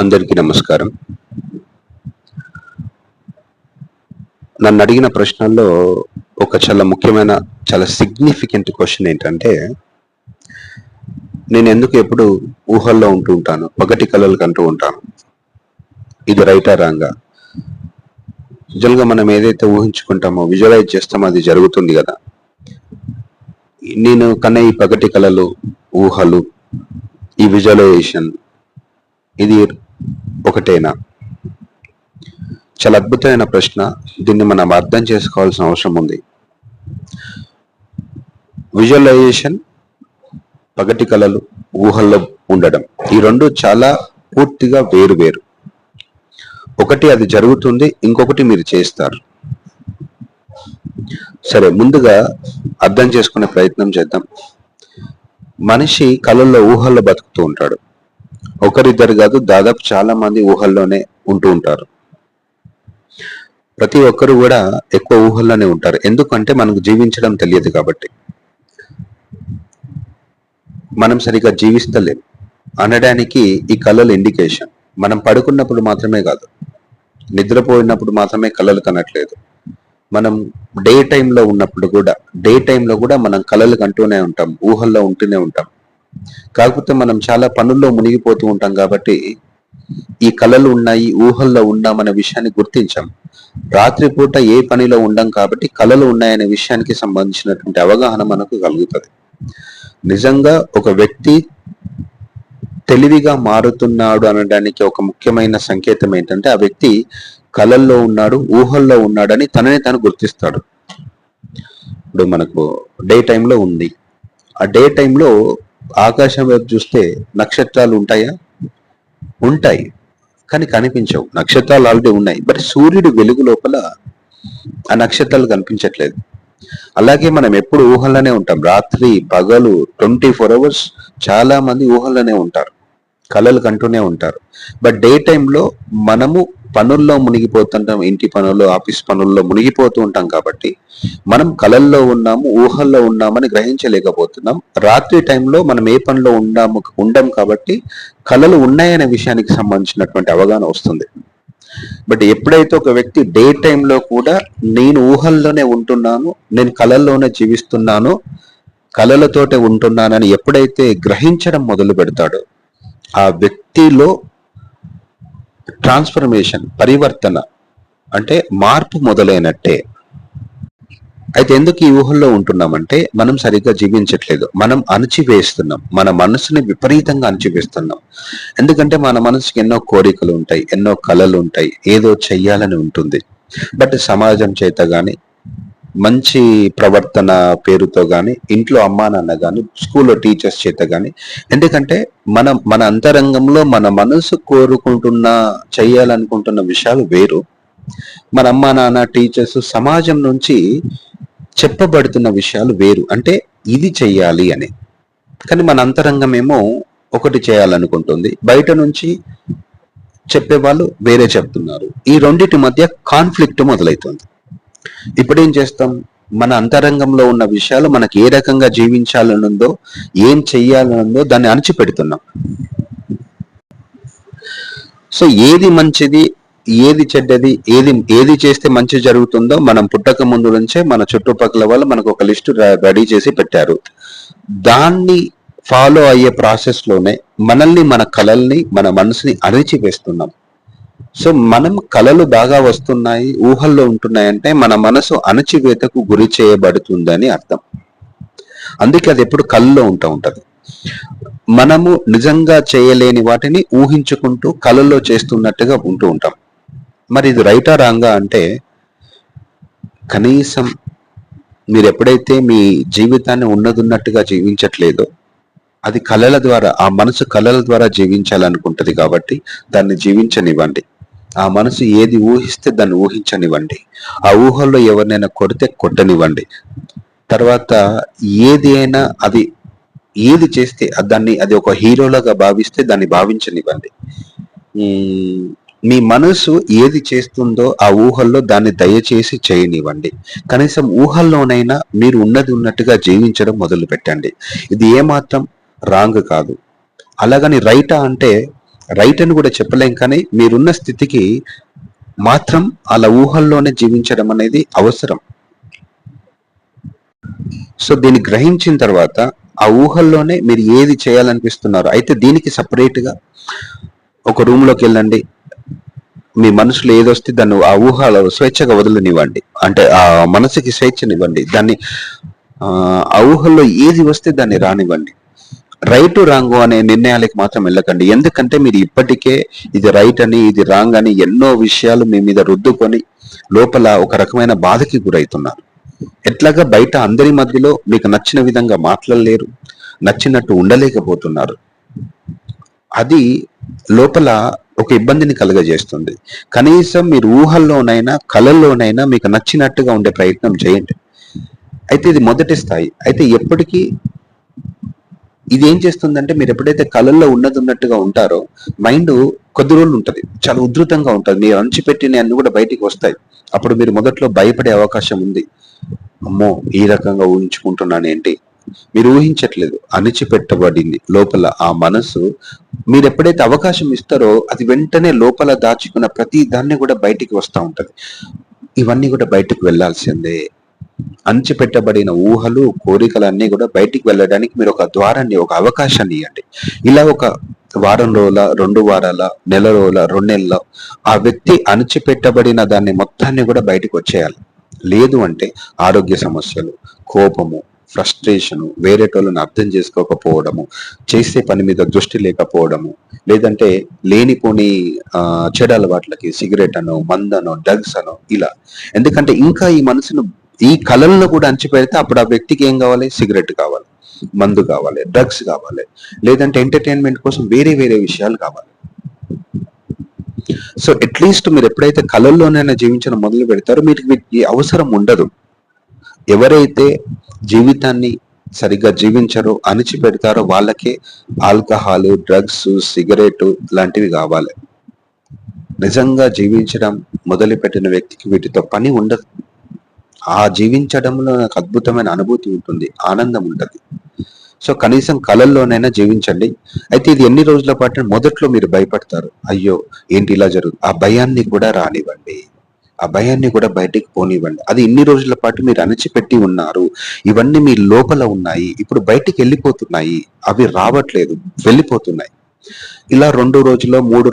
అందరికీ నమస్కారం. నన్ను అడిగిన ప్రశ్నల్లో ఒక చాలా ముఖ్యమైన చాలా సిగ్నిఫికెంట్ క్వశ్చన్ ఏంటంటే నేను ఎందుకు ఎప్పుడు ఊహల్లో ఉంటూ ఉంటాను పగటి కళలు కంటూ ఉంటాను? ఇది రైటా రాంగా జనరల్గా మనం ఏదైతే ఊహించుకుంటామో విజువలైజ్ చేస్తామో అది జరుగుతుంది కదా. నేను కన్నా ఈ పగటి కళలు ఊహలు ఈ విజువలైజేషన్ ఇది ఒకటేనా? చాలా అద్భుతమైన ప్రశ్న. దీన్ని మనం అర్థం చేసుకోవాల్సిన అవసరం ఉంది. విజువలైజేషన్ పగటి కళలు ఊహల్లో ఉండడం. ఈ రెండు చాలా పూర్తిగా వేరు వేరు ఒకటి అది జరుగుతుంది ఇంకొకటి మీరు చేస్తారు. సరే ముందుగా అర్థం చేసుకునే ప్రయత్నం చేద్దాం. మనిషి కళల్లో ఊహల్లో బతుకుతూ ఉంటాడు. ఒకరిద్దరు కాదు దాదాపు చాలా మంది ఊహల్లోనే ఉంటూ ఉంటారు. ప్రతి ఒక్కరు కూడా ఎక్కువ ఊహల్లోనే ఉంటారు. ఎందుకంటే మనకు జీవించడం తెలియదు కాబట్టి. మనం సరిగా జీవిస్తలేం. అనడానికి ఈ కళలు ఇండికేషన్ మనం పడుకున్నప్పుడు మాత్రమే కాదు. నిద్రపోయినప్పుడు మాత్రమే కళలు కనట్లేదు. మనం డే టైంలో ఉన్నప్పుడు కూడా డే టైంలో కూడా మనం కళలు కంటూనే ఉంటాం. ఊహల్లో ఉంటూనే ఉంటాం. కాకపోతే మనం చాలా పనుల్లో మునిగిపోతూ ఉంటాం కాబట్టి ఈ కళలు ఉన్నాయి ఊహల్లో ఉన్నామనే విషయాన్ని గుర్తించాం. రాత్రిపూట ఏ పనిలో ఉండం కాబట్టి కళలు ఉన్నాయనే విషయానికి సంబంధించినటువంటి అవగాహన మనకు కలుగుతుంది. నిజంగా ఒక వ్యక్తి తెలివిగా మారుతున్నాడు అనడానికి ఒక ముఖ్యమైన సంకేతం ఏంటంటే ఆ వ్యక్తి కళల్లో ఉన్నాడు ఊహల్లో ఉన్నాడని తనని తను గుర్తిస్తాడు. ఇప్పుడు మనకు డే టైంలో ఉంది. ఆ డే టైంలో ఆకాశం వైపు చూస్తే నక్షత్రాలు ఉంటాయా? ఉంటాయి. కానీ కనిపించవు. నక్షత్రాలు ఆల్రెడీ ఉన్నాయి. బట్ సూర్యుడు వెలుగు లోపల ఆ నక్షత్రాలు కనిపించట్లేదు. అలాగే మనం ఎప్పుడు ఊహల్లోనే ఉంటాం. రాత్రి పగలు ట్వంటీ ఫోర్ అవర్స్ చాలా మంది ఊహల్లోనే ఉంటారు. కళలు కంటూనే ఉంటారు. బట్ డే టైంలో మనము పనుల్లో మునిగిపోతుంటాం ఇంటి పనుల్లో ఆఫీస్ పనుల్లో మునిగిపోతూ ఉంటాం కాబట్టి మనం కళల్లో ఉన్నాము ఊహల్లో ఉన్నామని గ్రహించలేకపోతున్నాం. రాత్రి టైంలో మనం ఏ పనిలో ఉన్నాము ఉండం కాబట్టి కళలు ఉన్నాయనే విషయానికి సంబంధించినటువంటి అవగాహన వస్తుంది. బట్ ఎప్పుడైతే ఒక వ్యక్తి డే టైంలో కూడా నేను ఊహల్లోనే ఉంటున్నాను నేను కళల్లోనే జీవిస్తున్నాను కళలతోటే ఉంటున్నానని ఎప్పుడైతే గ్రహించడం మొదలు పెడతాడో ఆ వ్యక్తిలో ట్రాన్స్ఫర్మేషన్ పరివర్తన అంటే మార్పు మొదలైనట్టే. అయితే ఎందుకు ఈ ఊహల్లో ఉంటున్నామంటే మనం సరిగ్గా జీవించట్లేదు. మనం అణచివేస్తున్నాం. మన మనసుని విపరీతంగా అణచివేస్తున్నాం. ఎందుకంటే మన మనసుకి ఎన్నో కోరికలు ఉంటాయి ఎన్నో కళలు ఉంటాయి ఏదో చెయ్యాలని ఉంటుంది. బట్ సమాజం చేత గాని మంచి ప్రవర్తన పేరుతో కానీ ఇంట్లో అమ్మా నాన్న కానీ స్కూల్లో టీచర్స్ చేత కానీ ఎందుకంటే మన మన అంతరంగంలో మన మనసు కోరుకుంటున్న చేయాలనుకుంటున్న విషయాలు వేరు. మన అమ్మా నాన్న టీచర్స్ సమాజం నుంచి చెప్పబడుతున్న విషయాలు వేరు. అంటే ఇది చెయ్యాలి అని. కానీ మన అంతరంగం ఏమో ఒకటి చేయాలనుకుంటుంది. బయట నుంచి చెప్పేవాళ్ళు వేరే చెప్తున్నారు. ఈ రెండింటి మధ్య కాన్ఫ్లిక్ట్ మొదలవుతుంది ఇప్పుడు ఏం చేస్తాం? మన అంతరంగంలో ఉన్న విషయాలు మనకి ఏ రకంగా జీవించాలనుందో ఏం చెయ్యాలనుందో దాన్ని అణచిపెడుతున్నాం. సో ఏది మంచిది ఏది చెడ్డది ఏది ఏది చేస్తే మంచి జరుగుతుందో మనం పుట్టక ముందు నుంచే మన చుట్టుపక్కల వాళ్ళు మనకు ఒక లిస్టు రెడీ చేసి పెట్టారు. దాన్ని ఫాలో అయ్యే ప్రాసెస్లోనే మనల్ని మన కళల్ని మన మనసుని అణిచివేస్తున్నాం. సో మనం కళలు బాగా వస్తున్నాయి ఊహల్లో ఉంటున్నాయంటే మన మనసు అణచివేతకు గురి చేయబడుతుందని అర్థం. అందుకే అది ఎప్పుడు కళ్ళలో ఉంటూ ఉంటుంది. మనము నిజంగా చేయలేని వాటిని ఊహించుకుంటూ కళల్లో చేస్తున్నట్టుగా ఉంటూ ఉంటాం. మరి ఇది రైటా రాంగా అంటే కనీసం మీరు ఎప్పుడైతే మీ జీవితాన్ని ఉన్నదున్నట్టుగా జీవించట్లేదో అది కళల ద్వారా ఆ మనసు కళల ద్వారా జీవించాలనుకుంటుంది కాబట్టి దాన్ని జీవించనివ్వండి. ఆ మనసు ఏది ఊహిస్తే దాన్ని ఊహించనివ్వండి. ఆ ఊహల్లో ఎవరినైనా కొడితే కొట్టనివ్వండి. తర్వాత ఏది అయినా అది ఏది చేస్తే దాన్ని అది ఒక హీరోలాగా భావిస్తే దాన్ని భావించనివ్వండి. మీ మనసు ఏది చేస్తుందో ఆ ఊహల్లో దాన్ని దయచేసి చేయనివ్వండి. కనీసం ఊహల్లోనైనా మీరు ఉన్నది ఉన్నట్టుగా జీవించడం మొదలు పెట్టండి ఇది ఏమాత్రం రాంగ్ కాదు. అలాగని రైటా అంటే రైట్ అని కూడా చెప్పలేం కానీ మీరున్న స్థితికి మాత్రం అలా ఊహల్లోనే జీవించడం అనేది అవసరం. సో దీన్ని గ్రహించిన తర్వాత ఆ ఊహల్లోనే మీరు ఏది చేయాలనిపిస్తున్నారు అయితే దీనికి సపరేట్గా ఒక రూమ్లోకి వెళ్ళండి. మీ మనసులో ఏదొస్తే దాన్ని ఆ ఊహలో స్వేచ్ఛగా వదలనివ్వండి. అంటే ఆ మనసుకి స్వేచ్ఛనివ్వండి. దాన్ని ఆ ఊహల్లో ఏది వస్తే దాన్ని రానివ్వండి. రైట్ రాంగ్ అనే నిర్ణయాలకు మాత్రం వెళ్ళకండి. ఎందుకంటే మీరు ఇప్పటికే ఇది రైట్ అని ఇది రాంగ్ అని ఎన్నో విషయాలు మీ మీద రుద్దుకొని లోపల ఒక రకమైన బాధకి గురవుతున్నారు ఎట్లాగా బయట అందరి మధ్యలో మీకు నచ్చిన విధంగా మాట్లాడలేరు నచ్చినట్టు ఉండలేకపోతున్నారు. అది లోపల ఒక ఇబ్బందిని కలుగజేస్తుంది. కనీసం మీరు ఊహల్లోనైనా కళల్లోనైనా మీకు నచ్చినట్టుగా ఉండే ప్రయత్నం చేయండి. అయితే ఇది మొదటి స్థాయి. అయితే ఎప్పటికీ ఇది ఏం చేస్తుందంటే మీరు ఎప్పుడైతే కళల్లో ఉన్నది ఉన్నట్టుగా ఉంటారో మైండ్ కొద్ది రోజులు ఉంటుంది. చాలా ఉధృతంగా ఉంటుంది. మీరు అణచిపెట్టిన అన్ని కూడా బయటికి వస్తాయి. అప్పుడు మీరు మొదట్లో భయపడే అవకాశం ఉంది. అమ్మో ఈ రకంగా ఊహించుకుంటున్నాను ఏంటి? మీరు ఊహించట్లేదు. అణిచిపెట్టబడింది. లోపల ఆ మనసు మీరు ఎప్పుడైతే అవకాశం ఇస్తారో అది వెంటనే లోపల దాచుకున్న ప్రతి దాన్ని కూడా బయటికి వస్తూ ఉంటుంది. ఇవన్నీ కూడా బయటకు వెళ్ళాల్సిందే. అంచిపెట్టబడిన ఊహలు కోరికలన్నీ కూడా బయటికి వెళ్ళడానికి మీరు ఒక ద్వారాన్ని ఒక అవకాశాన్ని ఇవ్వండి. ఇలా ఒక వారం రోజుల రెండు వారాల నెల రోజుల రెండు నెలల ఆ వ్యక్తి అణచిపెట్టబడిన దాన్ని మొత్తాన్ని కూడా బయటకు వచ్చేయాలి. లేదు అంటే ఆరోగ్య సమస్యలు కోపము ఫ్రస్ట్రేషను వేరేటోళ్ళని అర్థం చేసుకోకపోవడము చేసే పని మీద దృష్టి లేకపోవడము లేదంటే లేనిపోని చెడు అలవాట్లకి సిగరెట్ అనో మందనో డ్రగ్స్ అనో ఇలా. ఎందుకంటే ఇంకా ఈ మనసును ఈ కళల్లో కూడా అంచిపెడితే అప్పుడు ఆ వ్యక్తికి ఏం కావాలి? సిగరెట్ కావాలి మందు కావాలి డ్రగ్స్ కావాలి లేదంటే ఎంటర్టైన్మెంట్ కోసం వేరే వేరే విషయాలు కావాలి. సో అట్లీస్ట్ మీరు ఎప్పుడైతే కళల్లోనైనా జీవించడం మొదలు పెడతారో మీకు వీటికి అవసరం ఉండదు. ఎవరైతే జీవితాన్ని సరిగ్గా జీవించరో అణిచిపెడతారో వాళ్ళకే ఆల్కహాల్ డ్రగ్స్ సిగరెట్ లాంటివి కావాలి. నిజంగా జీవించడం మొదలుపెట్టిన వ్యక్తికి వీటితో పని ఉండదు. ఆ జీవించడంలో నాకు అద్భుతమైన అనుభూతి ఉంటుంది ఆనందం ఉంటుంది. సో కనీసం కళల్లోనైనా జీవించండి. అయితే ఇది ఎన్ని రోజుల పాటు మొదట్లో మీరు భయపడతారు? అయ్యో ఏంటి ఇలా జరుగుతుంది ఆ భయాన్ని కూడా రానివ్వండి. ఆ భయాన్ని కూడా బయటికి పోనివ్వండి. అది ఇన్ని రోజుల పాటు మీరు అణచిపెట్టి ఉన్నారు. ఇవన్నీ మీ లోపల ఉన్నాయి. ఇప్పుడు బయటికి వెళ్ళిపోతున్నాయి. అవి రావట్లేదు. వెళ్ళిపోతున్నాయి. ఇలా రెండు రోజుల్లో మూడు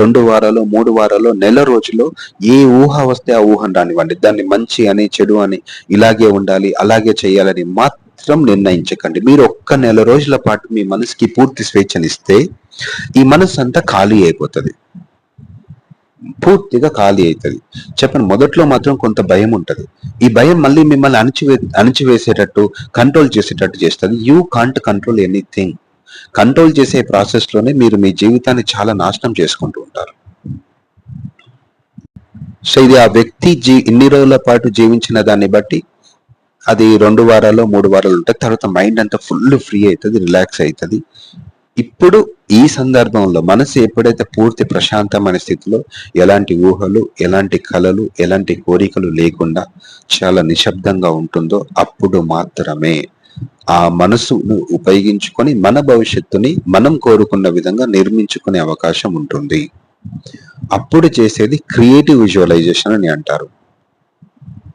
రెండు వారాలు మూడు వారాలు నెల రోజుల్లో ఏ ఊహ వస్తే ఆ ఊహను రానివ్వండి. దాన్ని మంచి అని చెడు అని ఇలాగే ఉండాలి అలాగే చేయాలని మాత్రం నిర్ణయించకండి. మీరు ఒక్క నెల రోజుల పాటు మీ మనసుకి పూర్తి స్వేచ్ఛనిస్తే ఈ మనసు అంతా ఖాళీ అయిపోతుంది. పూర్తిగా ఖాళీ అవుతుంది చెప్పండి మొదట్లో మాత్రం కొంత భయం ఉంటుంది. ఈ భయం మళ్ళీ మిమ్మల్ని అణిచివే అణిచివేసేటట్టు కంట్రోల్ చేసేటట్టు చేస్తుంది. You can't control anything. Control చేసే ప్రాసెస్లోనే మీరు మీ జీవితాన్ని చాలా నాశనం చేసుకుంటూ ఉంటారు. సో ఇది ఆ వ్యక్తి జీ ఇన్ని రోజుల పాటు జీవించిన దాన్ని బట్టి అది రెండు వారాలు మూడు వారాలు ఉంటుంది తర్వాత మైండ్ అంతా ఫుల్ ఫ్రీ అవుతుంది రిలాక్స్ అవుతుంది ఇప్పుడు ఈ సందర్భంలో మనసు ఎప్పుడైతే పూర్తి ప్రశాంతమైన స్థితిలో ఎలాంటి ఊహలు ఎలాంటి కళలు ఎలాంటి కోరికలు లేకుండా చాలా నిశ్శబ్దంగా ఉంటుందో అప్పుడు మాత్రమే. ఆ మనసును ఉపయోగించుకొని మన భవిష్యత్తుని మనం కోరుకున్న విధంగా నిర్మించుకునే అవకాశం ఉంటుంది. అప్పుడు చేసేది క్రియేటివ్ విజువలైజేషన్ అని అంటారు.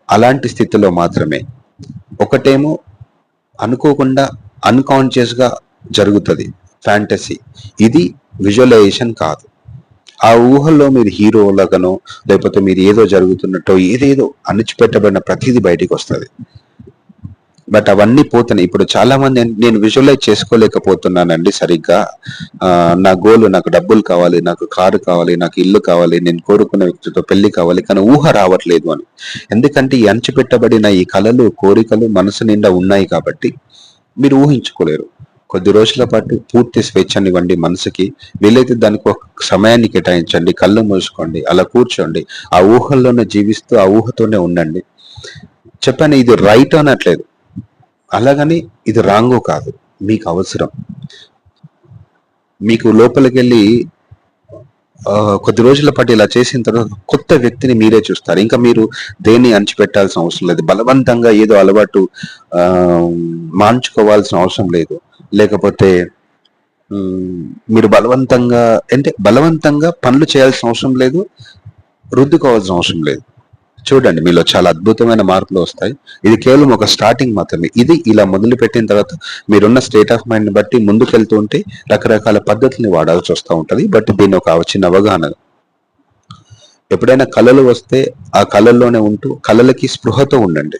అలాంటి స్థితిలో మాత్రమే. ఒకటేమో అనుకోకుండా అన్కాన్షియస్గా జరుగుతుంది ఫ్యాంటసీ ఇది విజువలైజేషన్ కాదు. ఆ ఊహల్లో మీరు హీరోలగానో లేకపోతే మీరు ఏదో జరుగుతున్నట్టో ఏదేదో అణిచిపెట్టబడిన ప్రతిదీ బయటికి వస్తుంది. బట్ అవన్నీ పోతున్నాయి. ఇప్పుడు చాలా మంది నేను విజువలైజ్ చేసుకోలేకపోతున్నానండి సరిగ్గా. నా గోల్ నాకు డబ్బులు కావాలి నాకు కారు కావాలి నాకు ఇల్లు కావాలి నేను కోరుకున్న వ్యక్తితో పెళ్ళి కావాలి కానీ ఊహ రావట్లేదు అని. ఎందుకంటే ఈ అంచుపెట్టబడిన ఈ కళలు కోరికలు మనసు నిండా ఉన్నాయి కాబట్టి మీరు ఊహించుకోలేరు. కొద్ది రోజుల పాటు పూర్తి స్వేచ్ఛనివ్వండి మనసుకి. వీలైతే దానికి ఒక సమయాన్ని కేటాయించండి. కళ్ళు మూసుకోండి అలా కూర్చోండి. ఆ ఊహల్లోనే జీవిస్తూ ఆ ఊహతోనే ఉండండి. చెప్పాను ఇది రైట్ అనట్లేదు. అలాగని ఇది రాంగో కాదు. మీకు అవసరం. మీకు లోపలికి వెళ్ళి కొద్ది రోజుల పాటు ఇలా చేసిన తర్వాత కొత్త వ్యక్తిని మీరే చూస్తారు. ఇంకా మీరు దేన్ని అణచిపెట్టాల్సిన అవసరం లేదు. బలవంతంగా ఏదో అలవాటు ఆ, మాంచుకోవాల్సిన అవసరం లేదు. లేకపోతే మీరు బలవంతంగా అంటే బలవంతంగా పనులు చేయాల్సిన అవసరం లేదు రుద్దుకోవాల్సిన అవసరం లేదు. చూడండి మీలో చాలా అద్భుతమైన మార్పులు వస్తాయి. ఇది కేవలం ఒక స్టార్టింగ్ మాత్రమే. ఇది ఇలా మొదలు పెట్టిన తర్వాత మీరున్న స్టేట్ ఆఫ్ మైండ్ బట్టి ముందుకెళ్తూ ఉంటే రకరకాల పద్ధతుల్ని వాడాల్సి వస్తూ ఉంటుంది. బట్ దీని ఒక చిన్న అవగాహన. ఎప్పుడైనా కళలు వస్తే ఆ కళల్లోనే ఉంటూ కళలకి స్పృహతో ఉండండి.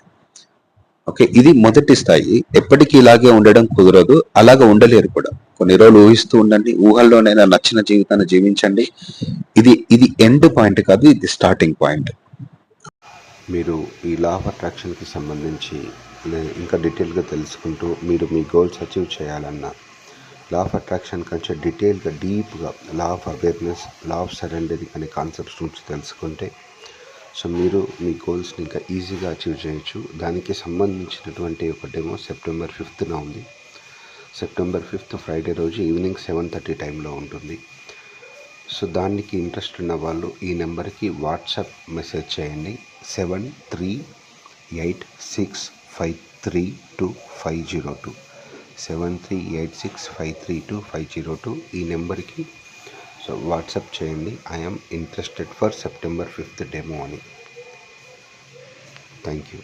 ఓకే ఇది మొదటి స్థాయి. ఎప్పటికీ ఇలాగే ఉండడం కుదరదు. అలాగ ఉండలేరు కూడా. కొన్ని రోజులు ఊహిస్తూ ఉండండి ఊహల్లోనైనా నచ్చిన జీవితాన్ని జీవించండి. ఇది ఇది ఎండ్ పాయింట్ కాదు ఇది స్టార్టింగ్ పాయింట్ మీరు ఈ లా ఆఫ్ అట్రాక్షన్కి సంబంధించి ఇంకా డీటెయిల్గా తెలుసుకుంటూ మీరు మీ గోల్స్ అచీవ్ చేయాలన్నా లా ఆఫ్ అట్రాక్షన్ కంటే డీటెయిల్గా డీప్గా law of awareness law of surrendering అనే కాన్సెప్ట్స్ నుంచి తెలుసుకుంటే సో మీరు మీ గోల్స్ని ఇంకా ఈజీగా అచీవ్ చేయొచ్చు. దానికి సంబంధించినటువంటి ఒక డెమో సెప్టెంబర్ ఫిఫ్త్న ఉంది. సెప్టెంబర్ ఫిఫ్త్ ఫ్రైడే రోజు ఈవినింగ్ సెవెన్ థర్టీ టైంలో ఉంటుంది. సో దానికి ఇంట్రెస్ట్ ఉన్న వాళ్ళు ఈ నెంబర్కి వాట్సాప్ మెసేజ్ చేయండి. Seven three eight six five three two five zero two. Seven three eight six five three two five zero two ఈ నెంబర్కి సో వాట్సాప్ చేయండి. I'm interested for September fifth demo అని. Thank you.